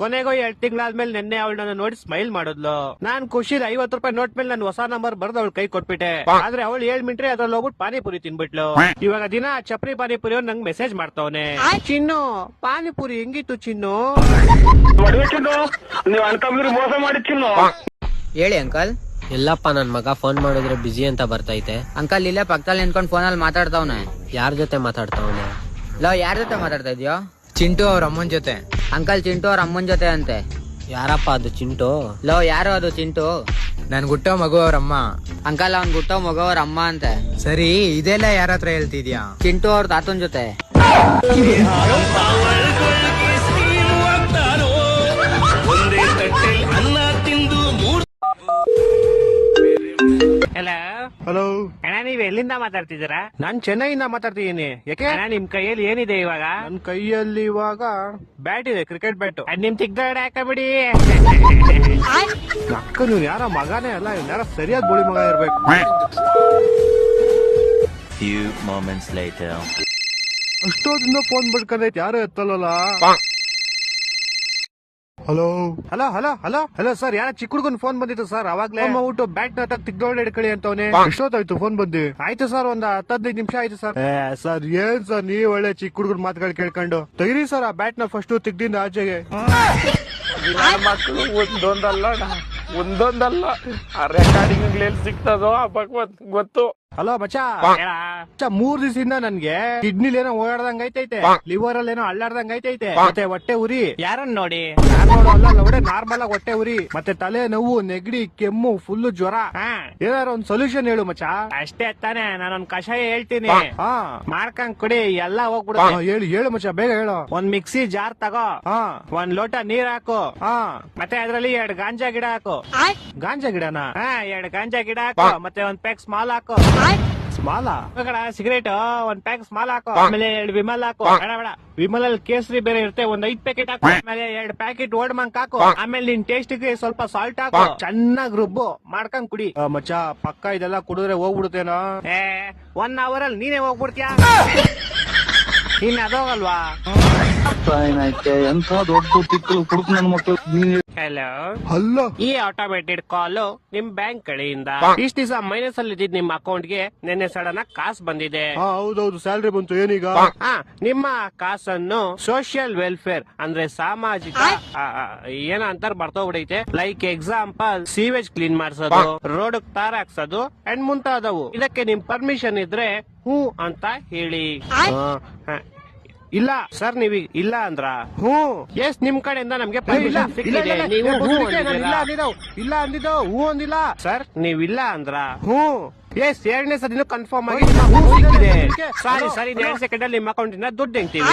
ಕೊನೆಗೂ ಎರಡ್ ತಿಂಗಳಾದ್ಮೇಲೆ ನಿನ್ನೆ ಅವಳು ನನ್ನ ನೋಡಿ ಸ್ಮೈಲ್ ಮಾಡಿದ್ಲು. ನಾನ್ ಖುಷಿಲಿ ಐವತ್ ರೂಪಾಯಿ ನೋಟ್ ಮೇಲೆ ನಾನು ಹೊಸ ನಂಬರ್ ಬರ್ದು ಅವಳು ಕೈ ಕೊಟ್ಬಿಟ್ಟೆ. ಆದ್ರೆ ಅವಳು ಏಳ್ ಮಿಂಟ್ರೆ ಅದ್ರಲ್ಲಿ ಹೋಗ್ಬಿಟ್ಟು ಪಾನಿಪುರಿ ತಿನ್ಬಿಟ್ಲು. ಇವಾಗ ದಿನ ಚಪ್ರಿ ಪಾನಿಪುರಿ ಅವ್ನು ನಂಗೆ ಮೆಸೇಜ್ ಮಾಡ್ತಾವನೆ. ಚಿನ್ನು ಪಾನಿಪುರಿ ಹೆಂಗಿತ್ತು ಚಿನ್ನು? ನೀವು ಮೋಸ ಮಾಡಿ ಚಿನ್ನು. ಹೇಳಿ ಅಂಕಲ್. ಎಲ್ಲಪ್ಪ ನನ್ ಮಗ ಫೋನ್ ಮಾಡಿದ್ರೆ ಬಿಜಿ ಅಂತ ಬರ್ತೈತೆ. ಅಂಕಲ್ ಇಲ್ಲೇ ಪಕ್ಕದಲ್ಲಿ ನಿಂತ್ಕೊಂಡು ಫೋನಲ್ಲಿ ಮಾತಾಡ್ತಾವ್ನೆ. ಯಾರ ಜೊತೆ ಮಾತಾಡ್ತಾವನೆ? ಲೋ ಯಾರ ಜೊತೆ ಮಾತಾಡ್ತಾ ಇದೆಯೋ? ಚಿಂಟು ಅವ್ರ ಅಮ್ಮನ್ ಜೊತೆ. ಅಂಕಲ್ ಚಿಂಟು ಅವ್ರ ಅಮ್ಮನ್ ಜೊತೆ ಅಂತೆ. ಯಾರಪ್ಪ ಅದು ಚಿಂಟು? ಲೋ ಯಾರು ಅದು ಚಿಂಟು? ನನ್ ಗುಟ್ಟೋ ಮಗು ಅವ್ರ ಅಮ್ಮ. ಅಂಕಲ್ ಅವ್ನ್ ಗುಟ್ಟೋ ಮಗ ಅವ್ರ ಅಮ್ಮ ಅಂತೆ. ಸರಿ ಇದೆಲ್ಲ ಯಾರತ್ರ ಹೇಳ್ತಿದ್ಯಾ? ಚಿಂಟು ಅವ್ರ ತಾತನ್ ಜೊತೆ. ಹಲೋ ಹಲೋ ಅಣ್ಣ ನೀವ್ ಎಲ್ಲಿಂದ ಮಾತಾಡ್ತಿದ್ದೀರಾ? ನಾನ್ ಚೆನ್ನೈಯಿಂದ ಮಾತಾಡ್ತಿದ್ದೀನಿ. ಯಾಕೆ? ಅಣ್ಣ ನಿಮ್ ಕೈಯಲ್ಲಿ ಏನಿದೆ ಇವಾಗ? ನನ್ ಕೈಯಲ್ಲಿ ಇವಾಗ ಬ್ಯಾಟ್ ಇದೆ ಕ್ರಿಕೆಟ್ ಬ್ಯಾಟ್ ನಿಮ್ ತಿಗ್ದಾಡ ಹಾಕಬಿಡಿ. ಅಕ್ಕ ನೀವ್ ಯಾರ ಮಗನೇ ಅಲ್ಲ ಯಾರ ಸರಿಯಾದ ಬೋಳಿ ಮಗ ಇರ್ಬೇಕು. Few moments later. ಅಷ್ಟೊಂದಿಂದ ಫೋನ್ ಬಿಡ್ಕೊಂಡೈತೆ ಯಾರು ಎತ್ತಲ್ಲ hello hello hello hello hello sir ಯಾರ ಚಿಕ್ಕ ಹುಡುಗನ್ ಫೋನ್ ಬಂದಿತ್ತು ಸರ್ ಅವಾಗ್ಲೇ ಊಟ ಬ್ಯಾಟ್ನ ತಿಗ್ದೊಳ್ಳೆ ಇಡ್ಕಳಿ ಅಂತವನೆ. ಎಷ್ಟೊತ್ತಾಯ್ತು ಫೋನ್ ಬಂದಿ? ಆಯ್ತು ಸರ್ ಒಂದ್ ಹತ್ತದೈದು ನಿಮಿಷ ಆಯ್ತು ಸರ್ ಸರ್ ಏನ್ ಸರ್ ನೀವ್ ಒಳ್ಳೆ ಚಿಕ್ಕ ಹುಡುಗನ್ ಮಾತುಗಳು ಕೇಳ್ಕೊಂಡು. ತೆಗಿರಿ ಸರ್ ಆ ಬ್ಯಾಟ್ನ ಫಸ್ಟ್ ತಿಗ್ದಿಂದ ಆಚೆಗೆ. ಮಕ್ಕಳು ಒಂದೊಂದಲ್ಲ ಒಂದೊಂದಲ್ಲ. ಆ ರೆಕಾರ್ಡಿಂಗ್ ಎಲ್ಲಿ ಸಿಗ್ತದೋ ಆ ಭಗವತ್ ಗೊತ್ತು. ಹಲೋ ಬಚ್ಚಾ ಬಚ್ಚಾ, ಮೂರ್ ದಿವಸದಿಂದ ನನ್ಗೆ ಕಿಡ್ನಿಲ್ ಏನೋ ಓಡಾಡ್ದಂಗ್ ಐತೈತೆ. ಲಿವರ್ ಅಲ್ಲಿ ಏನೋ ಅಳ್ಳಾಡ್ದಂಗ್ ಐತೈತೆ. ಮತ್ತೆ ಹೊಟ್ಟೆ ಉರಿ. ಯಾರನ್ನ ನೋಡಿ? ಒಡೆ ನಾರ್ಮಲ್ ಆಗಿ ಹೊಟ್ಟೆ ಉರಿ. ಮತ್ತೆ ತಲೆ ನೋವು ನೆಗಡಿ ಕೆಮ್ಮು ಫುಲ್ ಜ್ವರ. ಏನಾರ ಒಂದ್ ಸೊಲ್ಯೂಷನ್ ಹೇಳು ಮಚ್ಚಾ. ಅಷ್ಟೇ ತಾನೆ ನಾನೊಂದ್ ಕಷಾಯ ಹೇಳ್ತೀನಿ. ಮಾಡ್ಕೊಂಡ್ ಕುಡಿ ಎಲ್ಲಾ ಹೋಗ್ಬಿಡು ಹೇಳಿ ಹೇಳು ಮಚ್ಚಾ ಬೇಗ ಹೇಳು. ಒಂದ್ ಮಿಕ್ಸಿ ಜಾರ್ ತಗೋ. ಒಂದ್ ಲೋಟ ನೀರ್ ಹಾಕು. ಮತ್ತೆ ಅದ್ರಲ್ಲಿ ಎರಡ್ ಗಾಂಜಾ ಗಿಡ ಹಾಕು. ಗಾಂಜಾ ಗಿಡನಾ? ಹಾ ಎರಡ್ ಗಾಂಜಾ ಗಿಡ ಹಾಕು. ಮತ್ತೆ ಒಂದ್ ಪ್ಯಾಕ್ ಸ್ಮಾಲ್ ಹಾಕು. ಸ್ಮಾಲ ಸಿಗರೇಟ್ ಒಂದ್ ಪ್ಯಾಕ್ ಸ್ಮಾಲ್ ಹಾಕೋ ಆಮೇಲೆ ಎರಡು ವಿಮಲ್ ಹಾಕು. ಬೇಡ ಬೇಡ. ವಿಮಲ್ ಅಲ್ಲಿ ಕೇಸರಿ ಬೇರೆ ಇರುತ್ತೆ ಒಂದ್ ಐದ್ ಪ್ಯಾಕೆಟ್ ಹಾಕು ಆಮೇಲೆ ಎರಡ್ ಪ್ಯಾಕೆಟ್ ಓಡ್ ಮಂಕ್ ಹಾಕು ಆಮೇಲೆ ನಿನ್ ಟೇಸ್ಟ್ಗೆ ಸ್ವಲ್ಪ ಸಾಲ್ಟ್ ಹಾಕು. ಚೆನ್ನಾಗ್ ರುಬ್ಬು ಮಾಡ್ಕೊಂಡ್ ಕುಡಿ. ಮಚ್ಚ ಪಕ್ಕ ಇದೆಲ್ಲ ಕುಡಿದ್ರೆ ಹೋಗ್ಬಿಡುತ್ತೇನೋ? ಏ ಒನ್ ಅವರ್ ಅಲ್ಲಿ ನೀನೇ ಹೋಗ್ಬಿಡ್ತೀಯ? ಇನ್ ಅದೋಗಲ್ವಾ ಎಂತ ದೊಡ್ಡ ತಿಕ್ಕಲು ಕುಡುಕ್ ನನ್ನ ಮಕ್ಕಳು ಹಲೋ ಹಲೋ ಈ ಆಟೋಮೇಟೆಡ್ ಕಾಲ್ ನಿಮ್ ಬ್ಯಾಂಕ್ ಕಡೆಯಿಂದ. ಇಷ್ಟ ದಿವಸ ಮೈನಸ್ ಅಲ್ಲಿ ಇದ್ದಿದ್ ನಿಮ್ಮ ಅಕೌಂಟ್ಗೆ ನಿನ್ನೆ ಸಡನ್ ಆಗಿ ಕಾಸು ಬಂದಿದೆ. ಹೌದೌದು ಸ್ಯಾಲ್ರಿ ಬಂತು ಏನೀಗ? ನಿಮ್ಮ ಕಾಸನ್ನು ಸೋಷಿಯಲ್ ವೆಲ್ಫೇರ್ ಅಂದ್ರೆ ಸಾಮಾಜಿಕ ಏನ ಅಂತಾರ ಬರ್ತೋಗ್ಬಿಡೈತೆ ಲೈಕ್ ಎಕ್ಸಾಂಪಲ್ ಸೀವೇಜ್ ಕ್ಲೀನ್ ಮಾಡಿಸೋದು ರೋಡ್ ತಾರ ಹಾಕ್ಸೋದು ಅಂಡ್ ಮುಂತಾದವು. ಇದಕ್ಕೆ ನಿಮ್ ಪರ್ಮಿಷನ್ ಇದ್ರೆ ಹೂ ಅಂತ ಹೇಳಿ. ಹ. ಇಲ್ಲ ಸರ್ ನೀವ್ ಇಲ್ಲ ಅಂದ್ರ? ಹ್ಞೂ. ಎಸ್ ನಿಮ್ ಕಡೆಯಿಂದ ನಮ್ಗೆ ಪರ್ಮಿಷನ್ ಸಿಕ್ಕಿದೆ. ನೀವು ಹ್ಞೂ ಅಂದಿದ್ದೀರಾ? ಇಲ್ಲ ಅಂದಿದ್ದು ಹೂ ಅಂದಿಲ್ಲ. ಸರ್ ನೀವ್ ಇಲ್ಲ ಅಂದ್ರ? ಹ್ಞೂ. ಎಸ್ ಎರಡನೇ ಸರ್ ಕನ್ಫರ್ಮ್ ಆಗಿ ಸರಿ ಹ್ಞೂ ಸಿಕ್ಕಿದೆ. ಸಾರಿ ಸಾರಿ ಎರಡ್ ಸೆಕೆಂಡ್ ಅಲ್ಲಿ ನಿಮ್ಮ ಅಕೌಂಟ್ ಇಂದ ದುಡ್ಡು ಹೆಂಗ್ತೀವಿ